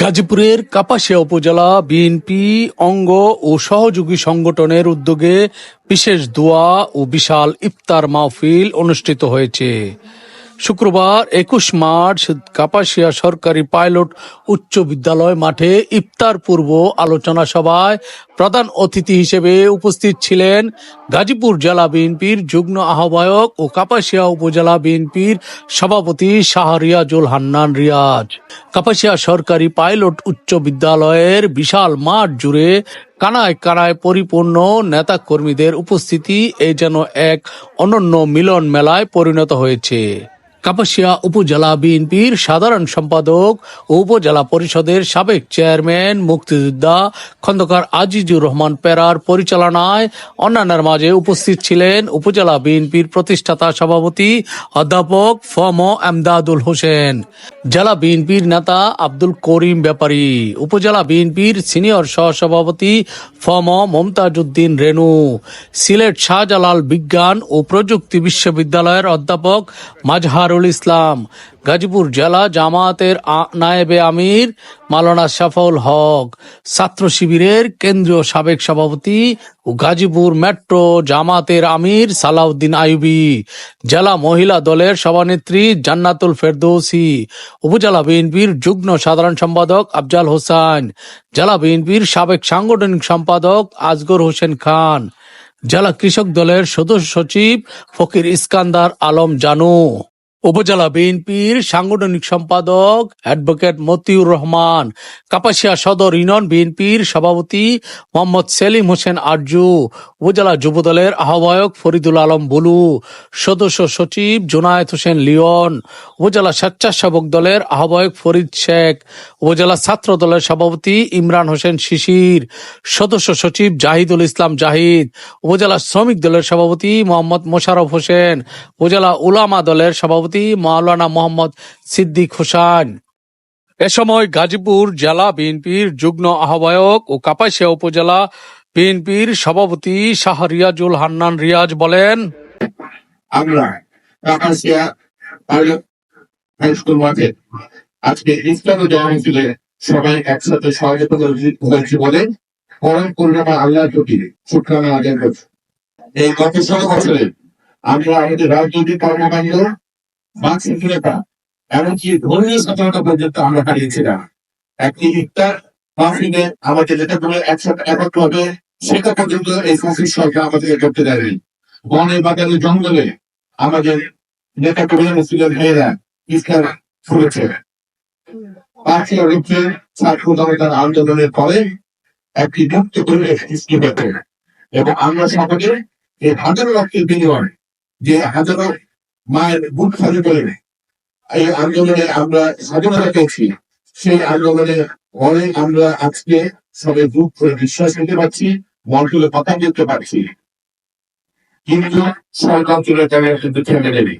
গাজীপুরের কাপাসিয়া উপজেলা বিএনপি, অঙ্গ ও সহযোগী সংগঠনের উদ্যোগে বিশেষ দোয়া ও বিশাল ইফতার মাহফিল অনুষ্ঠিত হয়েছে। শুক্রবার একুশ মার্চ কাপাসিয়া সরকারি পাইলট উচ্চ বিদ্যালয় মাঠে ইফতার পূর্ব আলোচনা সভায় প্রধান অতিথি হিসেবে উপস্থিত ছিলেন গাজীপুর জেলা বিএনপির যুগ্ম আহ্বায়ক ও কাপাসিয়া উপজেলা বিএনপির সভাপতি শাহ রিয়াজুল হান্নান রিয়াজ। কাপাসিয়া সরকারি পাইলট উচ্চ বিদ্যালয়ের বিশাল মাঠ জুড়ে কানায় কানায় পরিপূর্ণ নেতা কর্মীদের উপস্থিতি এই যেন এক অনন্য মিলন মেলায় পরিণত হয়েছে। কাপাসিয়া উপজেলা বিএনপির সাধারণ সম্পাদক ও উপজেলা পরিষদের সাবেক চেয়ারম্যান মুক্তিযোদ্ধা খন্দকার আজিজুর রহমান পেরার পরিচালনায় অন্যান্যের মাঝে উপস্থিত ছিলেন উপজেলা বিএনপির প্রতিষ্ঠাতা সভাপতি অধ্যাপক ফম এমদাদুল হোসেন। জেলা বিএনপির নেতা আব্দুল করিম ব্যাপারী, উপজেলা বিএনপির সিনিয়র সহসভাপতি ফম মমতাজউদ্দিন রেনু সিলেট শাহজালাল বিজ্ঞান ও প্রযুক্তি বিশ্ববিদ্যালয়ের অধ্যাপক মাজহারুল ইসলাম, গাজীপুর জেলা জামায়াতের আ- নায়েবে আমির মালানা শাফাউল হক, ছাত্র শিবিরের কেন্দ্রীয় সাবেক সভাপতি ও গাজীপুর মেট্রো জামাতের আমির সালাউদ্দিন আইবি জেলা মহিলা দলের সভানেত্রী জান্নাতুল ফেরদৌসি, উপজেলা বিএনপির যুগ্ম সাধারণ সম্পাদক আফজাল হোসেন, জেলা বিএনপির সাবেক সাংগঠনিক সম্পাদক আজগর হোসেন খান, জেলা কৃষক দলের সদস্য সচিব ফকির ইস্কান্দার আলম জানু। উপজেলা বিএনপির সাংগঠনিক সম্পাদক অ্যাডভোকেট মতিউর রহমান, কাপাসিয়া সদর ইউনিয়ন বিএনপির সভাপতি মোহাম্মদ সেলিম হোসেন আরজু, উপজেলা যুবদলের আহ্বায়ক ফরিদুল আলম বুলু, সদস্য সচিব জোনায়েত হোসেন লিওন, উপজেলা স্বেচ্ছাসেবক দলের আহ্বায়ক ফরিদ শেখ, উপজেলা ছাত্র দলের সভাপতি ইমরান হোসেন শিশির, সদস্য সচিব জাহিদুল ইসলাম জাহিদ, উপজেলা শ্রমিক দলের সভাপতি মোহাম্মদ মোশারফ হোসেন, উপজেলা উলামা দলের সভাপতি মাওলানা মোহাম্মদ সিদ্দিক হোসেন। এ সময় গাজীপুর জেলা বিএনপির যুগ্ম আহ্বায়ক ও কাপাসিয়া উপজেলা বিএনপির সভাপতি শাহ রিয়াজুল হান্নান রিয়াজ বলেন, আমরা আজকে ইফতার সবাই একসাথে বলে পরম প্রতি শুক্রানা এই গত ষোলো বছরে আমরা আমাদের রাজনৈতিক কর্মকাণ্ড মানসিকতা এমনকি ধর্মীয় সচেতনতা পর্যন্ত আমরা হারিয়েছিলাম একটি ইফতার মাহফিলে আমাদের যেটা করে একসাথে একত্র হবে, সেটা পর্যন্ত এই ফসিস সরকার আমাদেরকে করতে দেয়নি। বনে বাগানে জঙ্গলে আমাদের নেতা কর্মী মুসলিম ভাইয়েরা ইফতার করেছে পাঁচই রূপে ছাত্র আন্দোলনের পরে একটি মুক্ত পরিবেশ সৃষ্টি হয়েছে। এবং আমরা সকলে এই হাজারো রক্তের বিনিময় যে হাজারো মায়ের বুক খালি করে এই আন্দোলনে আমরা স্বাধীনতা পেয়েছি। সেই আন্দোলনে অনেক আমরা আজকে সবে বুক করে বিশ্বাস নিতে পারছি মন তুলে কথা বলতে পারছি। কিন্তু সরকার তুলে তারা কিন্তু ছেড়ে নেই